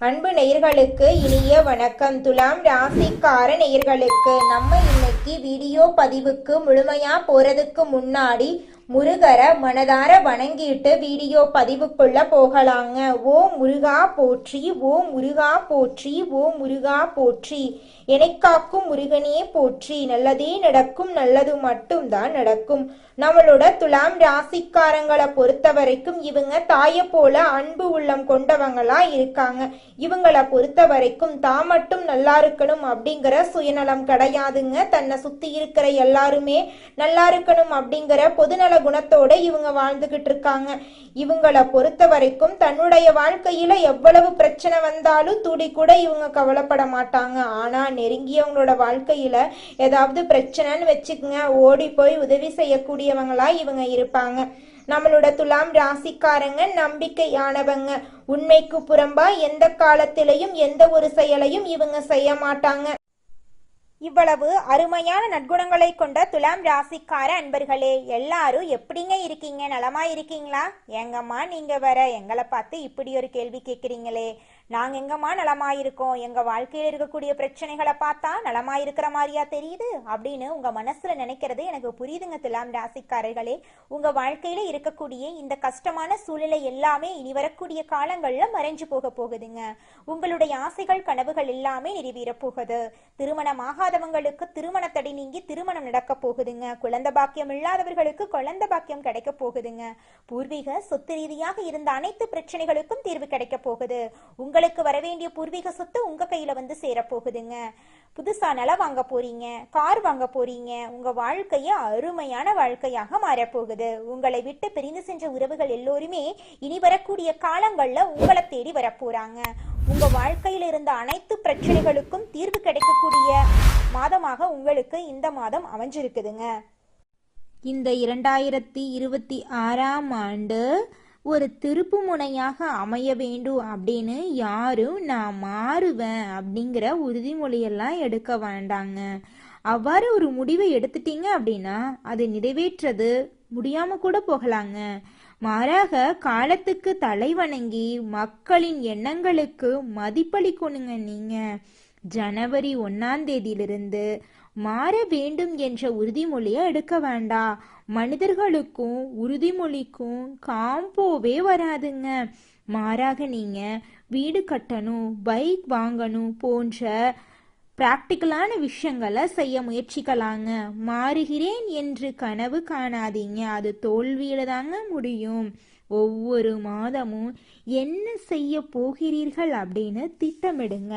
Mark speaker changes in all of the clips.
Speaker 1: அன்பு நேயர்களுக்கு இனிய வணக்கம். துலாம் ராசிக்கார நேயர்களுக்கு நம்ம இன்னைக்கு வீடியோ பதிவுக்கு முழுமையா போறதுக்கு முன்னாடி முருகரை மனதார வணங்கிட்டு வீடியோ பதிவுக்குள்ள போகலாங்க. ஓ முருகா போற்றி ஓ முருகா போற்றி ஓ முருகா போற்றி. எனைக்காக்கும் முருகனே போற்றி. நல்லதே நடக்கும் நல்லது மட்டும்தான் நடக்கும். நம்மளோட துலாம் ராசிக்காரங்களை பொறுத்த வரைக்கும் இவங்க தாயை போல அன்பு உள்ளம் கொண்டவங்களா இருக்காங்க. இவங்கள பொறுத்த வரைக்கும் தான் மட்டும் நல்லா இருக்கணும் அப்படிங்கிற சுயநலம் கிடையாதுங்க. தன்னை சுத்தி இருக்கிற எல்லாருமே நல்லா இருக்கணும் அப்படிங்கிற பொதுநல குணத்தோட இவங்க வாழ்ந்துகிட்டு இருக்காங்க இவங்கள பொறுத்த வரைக்கும் தன்னுடைய வாழ்க்கையில எவ்வளவு பிரச்சனை வந்தாலும் துடி கூட இவங்க கவலைப்பட மாட்டாங்க. ஆனா நெருங்கியவங்களோட வாழ்க்கையில ஏதாவது பிரச்சனைன்னு வச்சுக்கோங்க ஓடி போய் உதவி செய்யக்கூடியவங்களா இவங்க இருப்பாங்க. நம்மளோட துலாம் ராசிக்காரங்க நம்பிக்கையானவங்க. உண்மைக்கு புறம்பா எந்த காலத்திலையும் எந்த ஒரு செயலையும் இவங்க செய்ய மாட்டாங்க. இவ்வளவு அருமையான நற்குணங்களை கொண்ட துலாம் ராசிக்கார அன்பர்களே எல்லாரும் எப்படிங்க இருக்கீங்க? நலமா இருக்கீங்களா? எங்கம்மா நீங்க வர எங்களை பார்த்து இப்படி ஒரு கேள்வி கேட்குறீங்களே. நாங்க எங்கம்மா நலமாயிருக்கோம்? எங்கள் எங்க வாழ்க்கையில இருக்கக்கூடிய பிரச்சனைகளை பார்த்தா நலமா இருக்கிற மாதிரியா தெரியுது? அப்படின்னு உங்க மனசுல நினைக்கிறது எனக்கு புரியுதுங்க துலாம் ராசிக்காரர்களே. உங்க வாழ்க்கையில இருக்கக்கூடிய இந்த கஷ்டமான சூழ்நிலை எல்லாமே இனி வரக்கூடிய காலங்கள்ல மறைஞ்சு போக போகுதுங்க. உங்களுடைய ஆசைகள் கனவுகள் எல்லாமே நிறைவேற போகுது. திருமணமாகாதவங்களுக்கு திருமண தடை நீங்கி திருமணம் நடக்க போகுதுங்க. குழந்தை பாக்கியம் இல்லாதவர்களுக்கு குழந்தை பாக்கியம் கிடைக்க போகுதுங்க. பூர்வீக சொத்து ரீதியாக இருந்த அனைத்து பிரச்சனைகளுக்கும் தீர்வு கிடைக்க போகுது. உங்களுக்கு வரவேண்டிய பூர்வீக சொத்து உங்க கையில வந்து சேரப்போகுதுங்க. புதுசா நிலம் வாங்க போறீங்க கார் வாங்க போறீங்க உங்க வாழ்க்கைய அருமையான வாழ்க்கையாக மாறப்போகுது. உங்களை விட்டு பிரிந்து சென்ற உறவுகள் எல்லோருமே இனி வரக்கூடிய காலங்கள்ல உங்களை தேடி வரப்போறாங்க. உங்க வாழ்க்கையில இருந்த அனைத்து பிரச்சனைகளுக்கும் தீர்வு கிடைக்கக்கூடிய மாதமாக உங்களுக்கு இந்த மாதம் அமைஞ்சிருக்குதுங்க. இந்த இரண்டாயிரத்தி இருபத்தி ஆறாம் ஆண்டு ஒரு திருப்பு முனையாக அமைய வேண்டும் அப்படின்னு யாரும் நான் மாறுவேன் அப்படிங்கிற உறுதிமொழியெல்லாம் எடுக்க வேண்டாங்க. அவ்வாறு ஒரு முடிவை எடுத்துட்டீங்க அப்படின்னா அது நிறைவேற்றது முடியாம கூட போகலாங்க. மாறாக காலத்துக்கு தலை வணங்கி மக்களின் எண்ணங்களுக்கு மதிப்பளிக்கணுங்க நீங்க. ஜனவரி ஒன்னாம் தேதியிலிருந்து மாற வேண்டும் என்ற உறுதிமொழியை எடுக்க வேண்டாம். மனிதர்களுக்கும் உறுதிமொழிக்கும் காம்போவே வராதுங்க. மாறாக நீங்க வீடு கட்டணும் பைக் வாங்கணும் போன்ற பிராக்டிக்கலான விஷயங்களை செய்ய முயற்சிக்கலாங்க. மாறுகிறேன் என்று கனவு காணாதீங்க. அது தோல்வியில தாங்க முடியும். ஒவ்வொரு மாதமும் என்ன செய்ய போகிறீர்கள் அப்படின்னு திட்டமிடுங்க.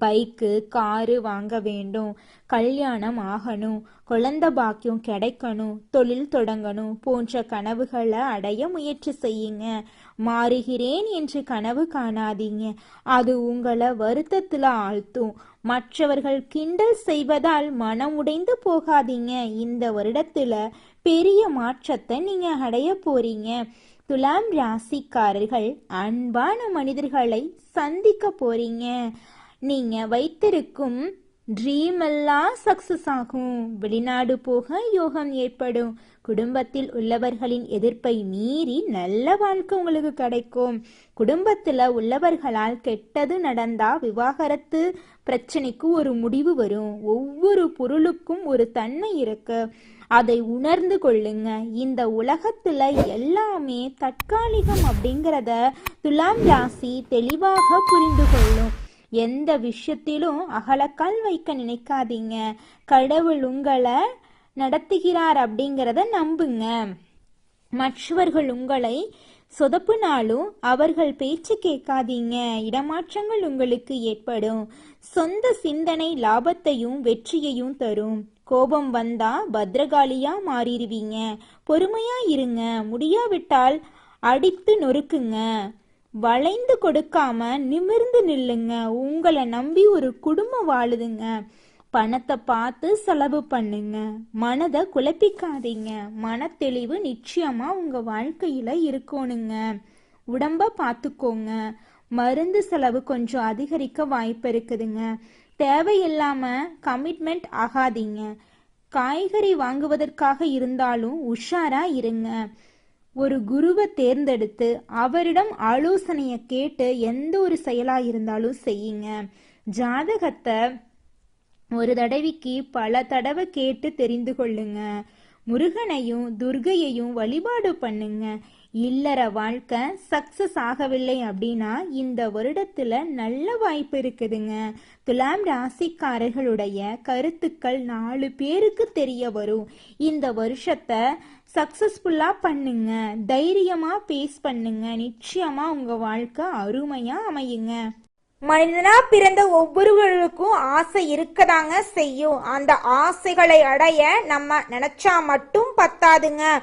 Speaker 1: பைக்கு காரு வாங்க வேண்டும் கல்யாணம் ஆகணும் குழந்த பாக்கியம் கிடைக்கணும் தொழில் தொடங்கணும் போன்ற கனவுகளை அடைய முயற்சி செய்யுங்க. மாறுகிறேன் என்று கனவு காணாதீங்க. அது உங்களை வருத்தத்தில் ஆழ்த்தும். மற்றவர்கள் கிண்டல் செய்வதால் மனம் உடைந்து போகாதீங்க. இந்த வருடத்துல பெரிய மாற்றத்தை நீங்க அடைய போறீங்க. துலாம் ராசிக்காரர்கள் அன்பான மனிதர்களை சந்திக்க போறீங்க. நீங்க வைத்திருக்கும் ட்ரீம் எல்லாம் சக்சஸ் ஆகும். வெளிநாடு போக யோகம் ஏற்படும். குடும்பத்தில் உள்ளவர்களின் எதிர்ப்பை மீறி நல்ல வாழ்க்கை உங்களுக்கு கிடைக்கும். குடும்பத்தில் உள்ளவர்களால் கெட்டது நடந்தா விவாகரத்து பிரச்சனைக்கு ஒரு முடிவு வரும். ஒவ்வொரு பொருளுக்கும் ஒரு தன்மை இருக்கு. அதை உணர்ந்து கொள்ளுங்க. இந்த உலகத்துல எல்லாமே தற்காலிகம் அப்படிங்கிறத துலாம் ராசி தெளிவாக புரிந்து கொள்ளும். எந்த விஷயத்திலும் அகலக்கால் வைக்க நினைக்காதீங்க. கடவுள் உங்களை நடத்துகிறார் அப்படிங்கிறத நம்புங்க. மற்றவர்கள் உங்களை சொதப்புனாலும் அவர்கள் பேச்சு கேட்காதீங்க. இடமாற்றங்கள் உங்களுக்கு ஏற்படும். சொந்த சிந்தனை லாபத்தையும் வெற்றியையும் தரும். கோபம் வந்தா பத்ரகாளியா மாறிடுவீங்க. பொறுமையா இருங்க. முடியாவிட்டால் அடித்து நொறுக்குங்க. வளைந்து கொடுக்காம நிமிர்ந்து நில்லுங்க. உங்களை நம்பி ஒரு குடும்பம் வாழுதுங்க. பணத்தை பார்த்து செலவு பண்ணுங்க. மனதை குழப்பிக்காதீங்க. மனத்தெளிவு நிச்சயமா உங்க வாழ்க்கையில இருக்கணுங்க. உடம்ப பார்த்துக்கோங்க. மருந்து செலவு கொஞ்சம் அதிகரிக்க வாய்ப்பு இருக்குதுங்க. தேவையில்லாம கமிட்மெண்ட் ஆகாதீங்க. காய்கறி வாங்குவதற்காக இருந்தாலும் உஷாரா இருங்க.
Speaker 2: ஒரு குருவை தேர்ந்தெடுத்து அவரிடம் ஆலோசனையை கேட்டு எந்த ஒரு செயலாக இருந்தாலும் செய்யுங்க. ஜாதகத்தை ஒரு தடவைக்கு பல தடவை கேட்டு தெரிந்து கொள்ளுங்க. முருகனையும் துர்கையையும் வழிபாடு பண்ணுங்க. இல்லற வாழ்க்கை சக்சஸ் ஆகவில்லை அப்படின்னா இந்த வருடத்துல நல்ல வாய்ப்பு இருக்குதுங்க. துலாம் ராசிக்காரர்களுடைய கருத்துக்கள் நாலு பேருக்கு தெரிய வரும். இந்த வருஷத்தை சக்சஸ்ஃபுல்லா பண்ணுங்க. தைரியமா பேஸ் பண்ணுங்க. நிச்சயமா உங்க வாழ்க்கை அருமையா அமையுங்க.
Speaker 1: மனிதனா பிறந்த ஒவ்வொருவருக்கும் ஆசை இருக்கதாங்க செய்யும். அந்த ஆசைகளை அடைய நம்ம நினைச்சா மட்டும் பத்தாதுங்க.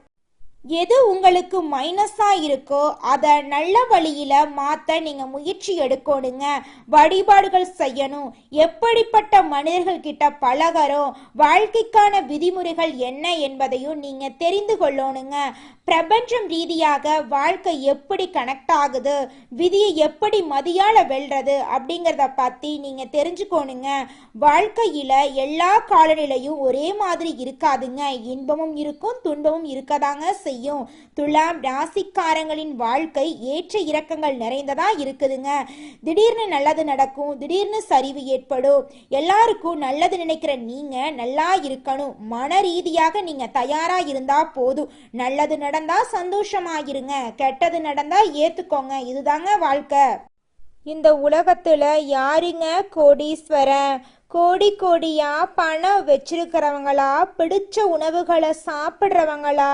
Speaker 1: எது உங்களுக்கு மைனஸா இருக்கோ அதை நல்ல வழியில மாத்த நீங்க முயற்சி எடுக்கணுங்க. வழிபாடுகள் செய்யணும். எப்படிப்பட்ட மனிதர்கள் கிட்ட பழகறோம் வாழ்க்கைக்கான விதிமுறைகள் என்ன என்பதையும் நீங்க தெரிந்து கொள்ளணுங்க. பிரபஞ்சம் ரீதியாக வாழ்க்கை எப்படி கனெக்ட் ஆகுது விதியை எப்படி மதியால வெல்றது அப்படிங்கிறத பத்தி நீங்க தெரிஞ்சுக்கோணுங்க. வாழ்க்கையில எல்லா காலநிலையும் ஒரே மாதிரி இருக்காதுங்க. இன்பமும் இருக்கும் துன்பமும் இருக்கதாங்க செய்யும். துலாம் ராசிக்காரங்களின் வாழ்க்கை ஏற்ற இறக்கங்கள் நிறைந்ததா இருக்குதுங்க. திடீர்னு நல்லது நடக்கும் திடீர்னு சரிவு ஏற்படும். எல்லாருக்கும் நல்லது நினைக்கிற நீங்க நல்லா இருக்கணும். மன ரீதியாக நீங்க தயாரா இருந்தா போதும். நல்லது நடந்தா சந்தோஷமாயிருங்க. கெட்டது நடந்தா ஏத்துக்கோங்க. இதுதாங்க வாழ்க்கை. இந்த உலகத்துல யாருங்க கோடீஸ்வரன்? கோடி கோடியா பணம் வச்சிருக்கிறவங்களா? பிடிச்ச உணவுகளை சாப்பிட்றவங்களா?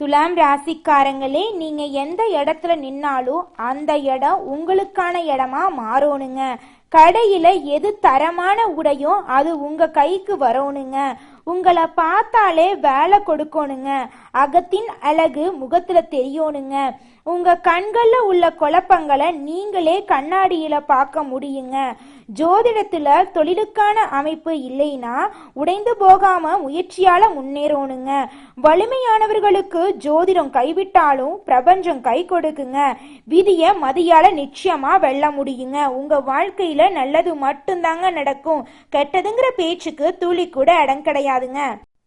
Speaker 1: துலாம் ராசிக்காரங்களே நீங்க எந்த இடத்துல நின்னாலும் அந்த இடம் உங்களுக்கான இடமா மாறணுங்க. கடையில எது தரமான உடையோ அது உங்க கைக்கு வரணுங்க. உங்களை பார்த்தாலே வேலை கொடுக்கணுங்க. அகத்தின் அழகு முகத்துல தெரியணுங்க. உங்க கண்கள்ல உள்ள குழப்பங்களை நீங்களே கண்ணாடியில பார்க்க முடியுங்க. ஜோதிடத்துல தொழிலுக்கான அமைப்பு இல்லைன்னா உடைந்து போகாம முயற்சியால முன்னேறணுங்க. வலிமையானவர்களுக்கு ஜோதிடம் கைவிட்டாலும் பிரபஞ்சம் கை கொடுக்குங்க. விதிய மதியால நிச்சயமா வெல்ல முடியுங்க. உங்க வாழ்க்கையில நல்லது மட்டும்தாங்க நடக்கும். கெட்டதுங்கிற பேச்சுக்கு துளி கூட இடம் கிடையாதுங்க.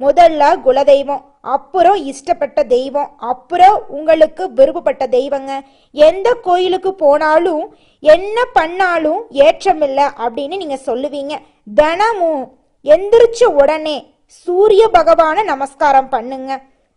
Speaker 1: முதல்ல குலதெய்வம் அப்புறம் இஷ்டப்பட்ட தெய்வம் அப்புறம் உங்களுக்கு விருப்பப்பட்ட தெய்வங்க. எந்த கோயிலுக்கு போனாலும் என்ன பண்ணாலும் ஏற்றமில்லை அப்படின்னு நீங்கள் சொல்லுவீங்க. தினமும் எந்திரிச்ச உடனே சூரிய பகவானை நமஸ்காரம் பண்ணுங்க.